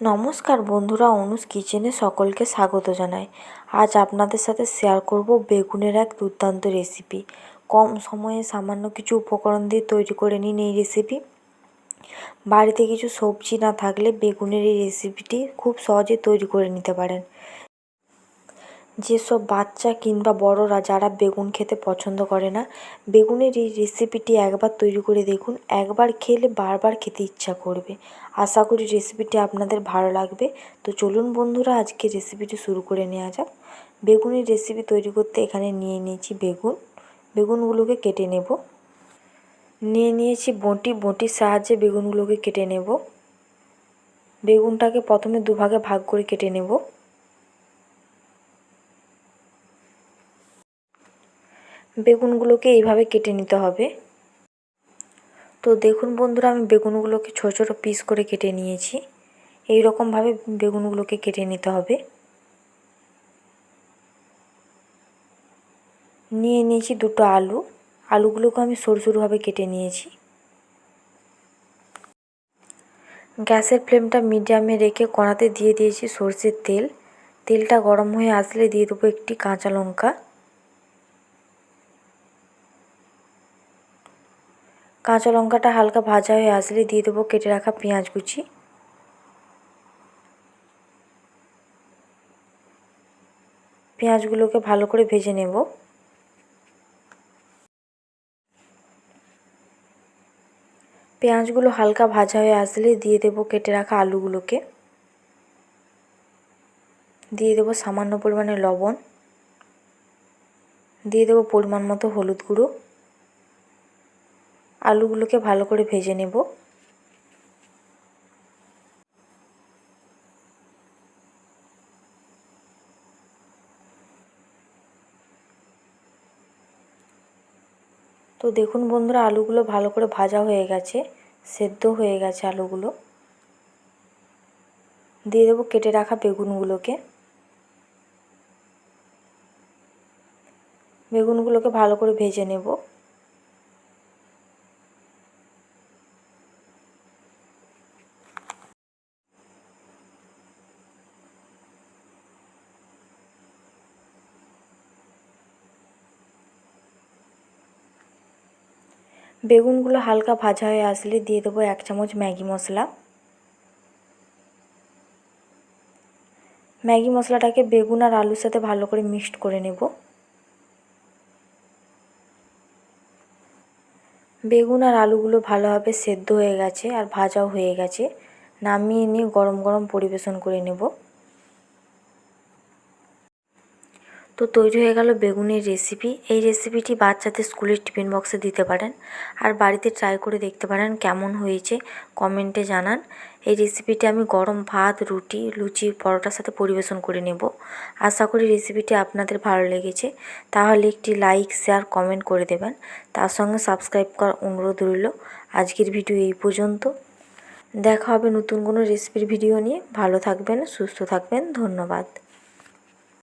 নমস্কার বন্ধুরা, অনুজ কিচেনে সকলকে স্বাগত জানাই। আজ আপনাদের সাথে শেয়ার করব বেগুনের এক দুর্দান্ত রেসিপি কম সময়ে সামান্য কিছু উপকরণ দিয়ে তৈরি করে নিন এই রেসিপি বাড়িতে কিছু সবজি না থাকলে বেগুনের এই রেসিপিটি খুব সহজে তৈরি করে নিতে পারেন। যেসব বাচ্চা কিংবা বড়রা যারা বেগুন খেতে পছন্দ করে না, বেগুনের এই রেসিপিটি একবার তৈরি করে দেখুন। একবার খেলে বারবার খেতে ইচ্ছা করবে। আশা করি রেসিপিটি আপনাদের ভালো লাগবে। তো চলুন বন্ধুরা, আজকে রেসিপিটি শুরু করে নেওয়া যাক। বেগুনের রেসিপি তৈরি করতে এখানে নিয়ে নিয়েছি বেগুন। বেগুনগুলোকে কেটে নেব। নিয়ে নিয়েছি বঁটি। বঁটির সাহায্যে বেগুনগুলোকে কেটে নেব। বেগুনটাকে প্রথমে দুভাগে ভাগ করে কেটে নেব। বেগুনগুলোকে এইভাবে কেটে নিতে হবে। তো দেখুন বন্ধুরা, আমি বেগুনগুলোকে ছোটো ছোটো পিস করে কেটে নিয়েছি। এই রকমভাবে বেগুনগুলোকে কেটে নিতে হবে। নিয়ে নিয়েছি দুটো আলু। আলুগুলোকে আমি সরু সরুভাবে কেটে নিয়েছি। গ্যাসের ফ্লেমটা মিডিয়ামে রেখে কড়াতে দিয়ে দিয়েছি সর্ষের তেল। তেলটা গরম হয়ে আসলে দিয়ে দেবো একটি কাঁচা লঙ্কা। কাঁচা লঙ্কাটা হালকা ভাজা হয়ে আসলে দিয়ে দেবো, কেটে রাখা পেঁয়াজ কুচি। পেঁয়াজগুলোকে ভালো করে ভেজে নেব। পেঁয়াজগুলো হালকা ভাজা হয়ে আসলে দিয়ে দেব, কেটে রাখা আলুগুলোকে। দিয়ে দেবো সামান্য পরিমাণে লবণ। দিয়ে দেবো পরিমাণ মতো হলুদ গুঁড়ো। আলুগুলোকে ভালো করে ভেজে নেব। তো দেখুন বন্ধুরা, আলুগুলো ভালো করে ভাজা হয়ে গেছে, সেদ্ধ হয়ে গেছে আলুগুলো। দিয়ে দেবো কেটে রাখা বেগুনগুলোকে। বেগুনগুলোকে ভালো করে ভেজে নেব। বেগুনগুলো হালকা ভাজা হয়ে আসলে দিয়ে দেবো এক চামচ ম্যাগি মশলা। ম্যাগি মশলাটাকে বেগুন আর আলুর সাথে ভালো করে মিক্সড করে নেব। বেগুন আর আলুগুলো ভালোভাবে সেদ্ধ হয়ে গেছে আর ভাজাও হয়ে গেছে। নামিয়ে নিয়ে গরম গরম পরিবেশন করে নেব। তো তৈরি হয়ে গেল বেগুনের রেসিপি এই রেসিপিটি বাচ্চাদের স্কুলের টিফিন বক্সে দিতে পারেন। আর বাড়িতে ট্রাই করে দেখতে পারেন কেমন হয়েছে। কমেন্টে জানান। এই রেসিপিটি আমি গরম ভাত, রুটি, লুচি, পরোটার সাথে পরিবেশন করে নেব। আশা করি রেসিপিটি আপনাদের ভালো লেগেছে। তাহলে একটি লাইক শেয়ার কমেন্ট করে দেবেন। তার সঙ্গে সাবস্ক্রাইব করার অনুরোধ রইল। আজকের ভিডিও এই পর্যন্ত। দেখা হবে নতুন কোনো রেসিপির ভিডিও নিয়ে। ভালো থাকবেন, সুস্থ থাকবেন। ধন্যবাদ।